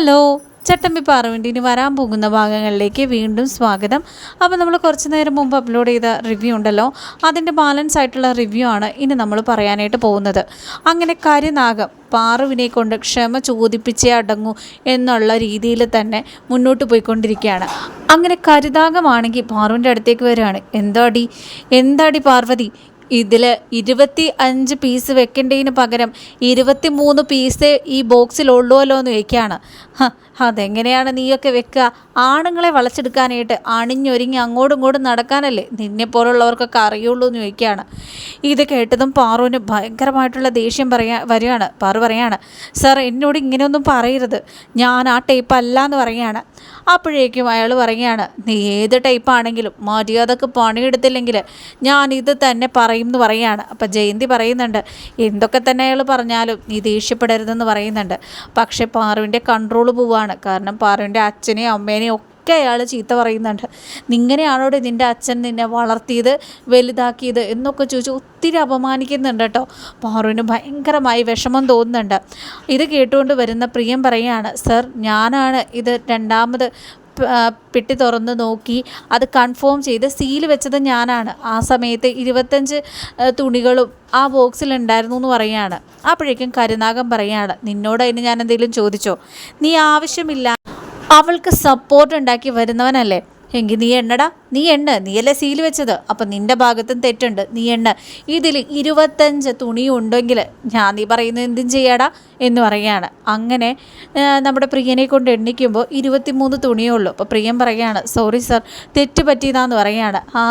Hello ചട്ടമ്പി പാറുവിന്റെ വരാൻ പോകുന്ന ഭാഗങ്ങളിലേക്ക് വീണ്ടും സ്വാഗതം. അപ്പോൾ നമ്മൾ കുറച്ച് നേരം മുമ്പ് അപ്ലോഡ് ചെയ്ത റിവ്യൂ ഉണ്ടല്ലോ അതിന്റെ ബാലൻസ് ആയിട്ടുള്ള റിവ്യൂ ആണ് ഇനി നമ്മൾ പറയാനായിട്ട് പോകുന്നത്. അങ്ങനെ കരുനാഗം പാറുവിനെ കൊണ്ട് ക്ഷമ ചോദിപ്പിച്ചേ അടങ്ങൂ എന്നുള്ള രീതിയിൽ തന്നെ മുന്നോട്ട് പോയിക്കൊണ്ടിരിക്കുകയാണ്. അങ്ങനെ കരുതാകമാണെങ്കിൽ പാറുവിന്റെ അടുത്തേക്ക് വരികയാണ്. എന്താടി? എന്താടി പാർവതി? ഇതിൽ ഇരുപത്തി അഞ്ച് പീസ് വെക്കേണ്ടതിന് പകരം ഇരുപത്തി മൂന്ന് പീസ് ഈ ബോക്സിലുള്ളുവല്ലോ എന്ന് ചോദിക്കുകയാണ് അതെങ്ങനെയാണ് നീയൊക്കെ വെക്കുക? ആണുങ്ങളെ വളച്ചെടുക്കാനായിട്ട് അണിഞ്ഞൊരുങ്ങി അങ്ങോട്ടും ഇങ്ങോട്ടും നടക്കാനല്ലേ നിന്നെ പോലുള്ളവർക്കൊക്കെ അറിയുള്ളൂ എന്ന് ചോദിക്കുകയാണ് ഇത് കേട്ടതും പാറുവിന് ഭയങ്കരമായിട്ടുള്ള ദേഷ്യം പറയാ വരികയാണ്. പാറു പറയാണ് സാർ എന്നോട് ഇങ്ങനെയൊന്നും പറയരുത്. ഞാൻ ആ ടൈപ്പ് അല്ല എന്ന് പറയുകയാണ് അപ്പോഴേക്കും അയാൾ പറയുകയാണ് നീ ഏത് ടൈപ്പ് ആണെങ്കിലും മര്യാദയ്ക്ക് പണിയെടുത്തില്ലെങ്കിൽ ഞാൻ ഇത് തന്നെ പറയും എന്ന് പറയുകയാണ്. അപ്പോൾ ജയന്തി പറയുന്നുണ്ട് എന്തൊക്കെ തന്നെ അയാൾ പറഞ്ഞാലും നീ ദേഷ്യപ്പെടരുതെന്ന് പറയുന്നുണ്ട്. പക്ഷേ പാറുവിന്റെ കൺട്രോൾ പോവാണ്. കാരണം പാറുവിന്റെ അച്ഛനെയും അമ്മേനെയും ഒക്കെ അയാൾ ചീത്ത പറയുന്നുണ്ട്. നിങ്ങനെയാണോ നിന്റെ അച്ഛൻ നിന്നെ വളർത്തിയത് വലുതാക്കിയത്? എന്നൊക്കെ ചോദിച്ചു ഒത്തിരി അപമാനിക്കുന്നുണ്ട് കേട്ടോ. പാറുവിന് ഭയങ്കരമായി വിഷമം തോന്നുന്നുണ്ട്. ഇത് കേട്ടുകൊണ്ട് വരുന്ന പ്രിയം പറയുകയാണ് സർ ഞാനാണ് ഇത് രണ്ടാമത് പെട്ടി തുറന്ന് നോക്കി അത് കൺഫേം ചെയ്ത് സീൽ വെച്ചത് ഞാനാണ്. ആ സമയത്ത് ഇരുപത്തഞ്ച് തുണികളും ആ ബോക്സിൽ ഉണ്ടായിരുന്നു എന്ന് പറയുകയാണ് അപ്പോഴേക്കും കരുനാഗം പറയുകയാണ് നിന്നോട് അതിന് ഞാൻ എന്തെങ്കിലും ചോദിച്ചോ? നീ ആവശ്യമില്ല അവൾക്ക് സപ്പോർട്ട് ഉണ്ടാക്കി വരുന്നവനല്ലേ? എങ്കിൽ നീ എണ്ണടാ. നീ എണ്ണ. നീയല്ലേ സീൽ വെച്ചത്. അപ്പം നിന്റെ ഭാഗത്തും തെറ്റുണ്ട്. നീ എണ്ണ. ഇതിൽ ഇരുപത്തഞ്ച് തുണി ഉണ്ടെങ്കിൽ ഞാൻ നീ പറയുന്നത് എന്തും ചെയ്യാടാ എന്ന് പറയുകയാണ്. അങ്ങനെ നമ്മുടെ പ്രിയനെ കൊണ്ട് എണ്ണിക്കുമ്പോൾ ഇരുപത്തിമൂന്ന് തുണിയേ ഉള്ളൂ. അപ്പോൾ പ്രിയം പറയുകയാണ് സോറി സർ തെറ്റ് പറ്റിയതാന്ന് പറയുകയാണ്. ആ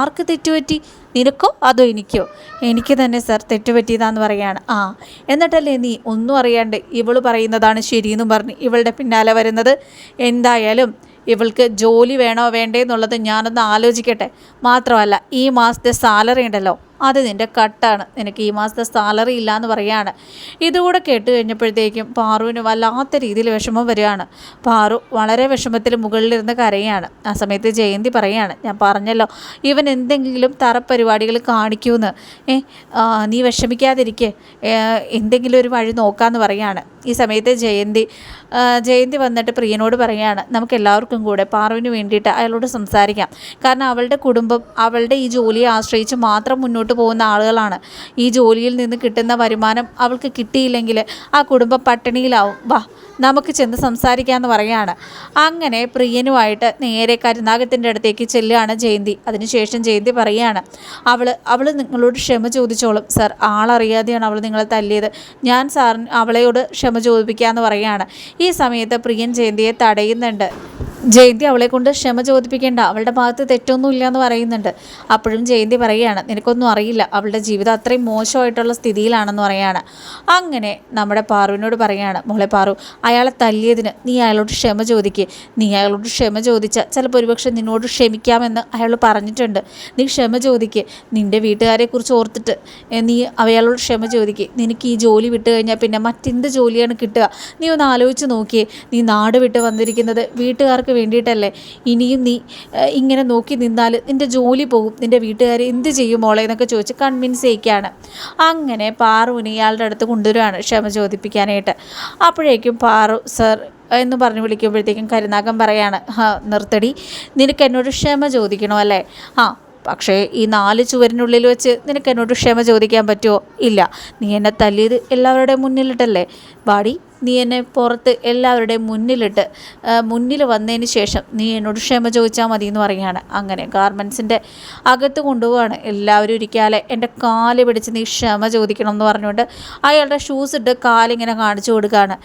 ആർക്ക് തെറ്റുപറ്റി നിനക്കോ? അതോ എനിക്കോ? എനിക്ക് തന്നെ സർ തെറ്റുപറ്റിയതാന്ന് പറയുകയാണ്. ആ എന്നിട്ടല്ലേ നീ ഒന്നും അറിയാണ്ട് ഇവൾ പറയുന്നതാണ് ശരിയെന്നും പറഞ്ഞ് ഇവളുടെ പിന്നാലെ വരുന്നത്? എന്തായാലും ഇവൾക്ക് ജോലി വേണോ വേണ്ടേ എന്നുള്ളത് ഞാനൊന്ന് ആലോചിക്കട്ടെ. മാത്രമല്ല ഈ മാസത്തെ സാലറി ഉണ്ടല്ലോ. അത് നിന്റെ കട്ടാണ്. നിനക്ക് ഈ മാസത്തെ സാലറി ഇല്ല എന്ന് പറയാണ്. ഇതുകൂടെ കേട്ട് കഴിഞ്ഞപ്പോഴത്തേക്കും പാറുവിന് വല്ലാത്ത രീതിയിൽ വിഷമം വരികയാണ്. പാറു വളരെ വിഷമത്തിൽ മുകളിലിരുന്ന് കരയാണ്. ആ സമയത്ത് ജയന്തി പറയാണ് ഞാൻ പറഞ്ഞല്ലോ ഇവൻ എന്തെങ്കിലും തറപ്പരിപാടികൾ കാണിക്കുമെന്ന് ഏ നീ വിഷമിക്കാതിരിക്കെ. എന്തെങ്കിലും ഒരു വഴി നോക്കാമെന്ന് പറയാണ്. ഈ സമയത്ത് ജയന്തി ജയന്തി വന്നിട്ട് പ്രിയനോട് പറയാണ് നമുക്ക് എല്ലാവർക്കും കൂടെ പാറുവിന് വേണ്ടിയിട്ട് അയാളോട് സംസാരിക്കാം. കാരണം അവളുടെ കുടുംബം അവളുടെ ഈ ജോലിയെ ആശ്രയിച്ച് മാത്രം മുന്നോട്ട് പോകുന്ന ആളുകളാണ്. ഈ ജോലിയിൽ നിന്ന് കിട്ടുന്ന വരുമാനം അവൾക്ക് കിട്ടിയില്ലെങ്കിൽ ആ കുടുംബം പട്ടിണിയിലാവും. വാ നമുക്ക് ചെന്ന് സംസാരിക്കാമെന്ന് പറയാണ്. അങ്ങനെ പ്രിയനുമായിട്ട് നേരെ കരുനാഗത്തിന്റെ അടുത്തേക്ക് ചെല്ലുകയാണ് ജയന്തി. അതിനുശേഷം ജയന്തി പറയുകയാണ് അവൾ അവൾ നിങ്ങളോട് ക്ഷമ ചോദിച്ചോളും. സർ ആളറിയാതെയാണ് അവൾ നിങ്ങളെ തല്ലിയത്. ഞാൻ സാറിന് അവളെയോട് ക്ഷമ ചോദിപ്പിക്കാമെന്ന് പറയുകയാണ് ഈ സമയത്ത് പ്രിയൻ ജയന്തിയെ തടയുന്നുണ്ട്. ജയന്തി അവളെ കൊണ്ട് ക്ഷമ ചോദിപ്പിക്കേണ്ട. അവളുടെ ഭാഗത്ത് തെറ്റൊന്നുമില്ല എന്ന് പറയുന്നുണ്ട്. അപ്പോഴും ജയന്തി പറയുകയാണ് നിനക്കൊന്നും അറിയില്ല. അവളുടെ ജീവിതം അത്രയും മോശമായിട്ടുള്ള സ്ഥിതിയിലാണെന്ന് പറയാണ്. അങ്ങനെ നമ്മുടെ പാറുവിനോട് പറയുകയാണ് മോളെ പാറു അയാളെ തല്ലിയതിന് നീ അയാളോട് ക്ഷമ ചോദിക്കുക നീ അയാളോട് ക്ഷമ ചോദിച്ചാൽ ചിലപ്പോൾ ഒരുപക്ഷെ നിന്നോട് ക്ഷമിക്കാമെന്ന് അയാൾ പറഞ്ഞിട്ടുണ്ട്. നീ ക്ഷമ ചോദിക്കുക നിന്റെ വീട്ടുകാരെക്കുറിച്ച് ഓർത്തിട്ട് നീ അയാളോട് ക്ഷമ ചോദിക്കുക നിനക്ക് ഈ ജോലി വിട്ട് കഴിഞ്ഞാൽ പിന്നെ മറ്റെന്ത് ജോലിയാണ് കിട്ടുക? നീ ഒന്ന് ആലോചിച്ച് നോക്കിയേ നീ നാട് വിട്ട് വന്നിരിക്കുന്നത് വീട്ടുകാർക്ക് വേണ്ടിയിട്ടല്ലേ? ഇനിയും നീ ഇങ്ങനെ നോക്കി നിന്നാൽ നിന്റെ ജോലി പോകും. നിന്റെ വീട്ടുകാർ എന്ത് ചെയ്യും മോളെ എന്നൊക്കെ ചോദിച്ച് കൺവിൻസ് ചെയ്യിക്കുകയാണ് അങ്ങനെ പാറുവിനെ ഇയാളുടെ അടുത്ത് കൊണ്ടുവരികയാണ് ക്ഷമ ചോദിപ്പിക്കാനായിട്ട്. അപ്പോഴേക്കും പാറു സർ എന്ന് പറഞ്ഞു വിളിക്കുമ്പോഴത്തേക്കും കരുനാഗം പറയാണ് ഹാ നിർത്തടി. നിനക്ക് എന്നോട് ക്ഷമ ചോദിക്കണോ അല്ലേ? ആ പക്ഷേ ഈ നാല് ചുവരിനുള്ളിൽ വെച്ച് നിനക്ക് എന്നോട് ക്ഷമ ചോദിക്കാൻ പറ്റുമോ? ഇല്ല നീ എന്നെ തല്ലിയത് എല്ലാവരുടെയും മുന്നിലിട്ടല്ലേ? ബാടി നീ എന്നെ പുറത്ത് എല്ലാവരുടെയും മുന്നിലിട്ട് മുന്നിൽ വന്നതിന് ശേഷം നീ എന്നോട് ക്ഷമ ചോദിച്ചാൽ മതി എന്ന് പറയുകയാണ്. അങ്ങനെ ഗാർമെൻസിന്റെ അകത്ത് കൊണ്ടുപോവാണ്. എല്ലാവരും ഇരിക്കാതെ എന്റെ കാൽ പിടിച്ച് നീ ക്ഷമ ചോദിക്കണം എന്ന് പറഞ്ഞുകൊണ്ട് അയാളുടെ ഷൂസ് ഇട്ട് കാലിങ്ങനെ കാണിച്ചു കൊടുക്കുകയാണ്.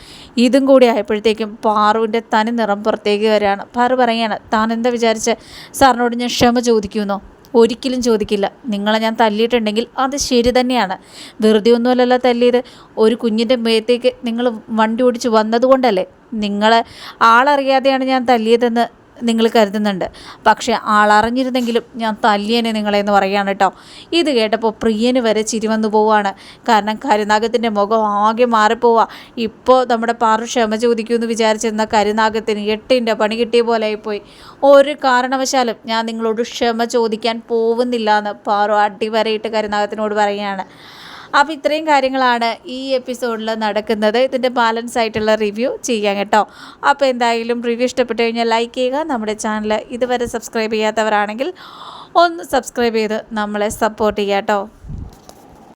ഇതും കൂടി ആയപ്പോഴത്തേക്കും പാറുവിന്റെ തനി നിറം പുറത്തേക്ക് വരികയാണ്. പാറു പറയുകയാണ് താൻ എന്താ വിചാരിച്ച്? സാറിനോട് ഞാൻ ക്ഷമ ചോദിക്കുമെന്നോ? ഒരിക്കലും ചോദിക്കില്ല. നിങ്ങളെ ഞാൻ തല്ലിയിട്ടുണ്ടെങ്കിൽ അത് ശരി തന്നെയാണ്. വെറുതെ ഒന്നുമല്ലല്ലോ തല്ലിയത്. ഒരു കുഞ്ഞിന്റെ മേത്തേക്ക് നിങ്ങൾ വണ്ടി ഓടിച്ച് വന്നതുകൊണ്ടല്ലേ? നിങ്ങളെ ആളറിയാതെയാണ് ഞാൻ തല്ലിയതെന്ന് നിങ്ങൾ കരുതുന്നുണ്ട്. പക്ഷേ ആളറിഞ്ഞിരുന്നെങ്കിലും ഞാൻ തല്ലിയനെ നിങ്ങളെ എന്ന് പറയാണ് കേട്ടോ. ഇത് കേട്ടപ്പോൾ പ്രിയന് വരെ ചിരിവന്നു പോവാണ് കാരണം കരുനാഗത്തിന്റെ മുഖം ആകെ മാറിപ്പോവാ. ഇപ്പോൾ നമ്മുടെ പാറു ക്ഷമ ചോദിക്കുമെന്ന് വിചാരിച്ചിരുന്ന കരുനാഗത്തിന് എട്ടിന്റെ പണി കിട്ടിയ പോലെ ആയിപ്പോയി. ഒരു കാരണവശാലും ഞാൻ നിങ്ങളോട് ക്ഷമ ചോദിക്കാൻ പോകുന്നില്ല എന്ന് പാറു അടിവരയിട്ട് കരുനാഗത്തിനോട് പറയുകയാണ്. അപ്പോൾ ഇത്രയും കാര്യങ്ങളാണ് ഈ എപ്പിസോഡിൽ നടക്കുന്നത്. ഇതിന്റെ ബാലൻസ് ആയിട്ടുള്ള റിവ്യൂ ചെയ്യാം കേട്ടോ. അപ്പോൾ എന്തായാലും റിവ്യൂ ഇഷ്ടപ്പെട്ടു കഴിഞ്ഞാൽ ലൈക്ക് ചെയ്യുക. നമ്മുടെ ചാനൽ ഇതുവരെ സബ്സ്ക്രൈബ് ചെയ്യാത്തവരാണെങ്കിൽ ഒന്ന് സബ്സ്ക്രൈബ് ചെയ്ത് നമ്മളെ സപ്പോർട്ട് ചെയ്യാം കേട്ടോ.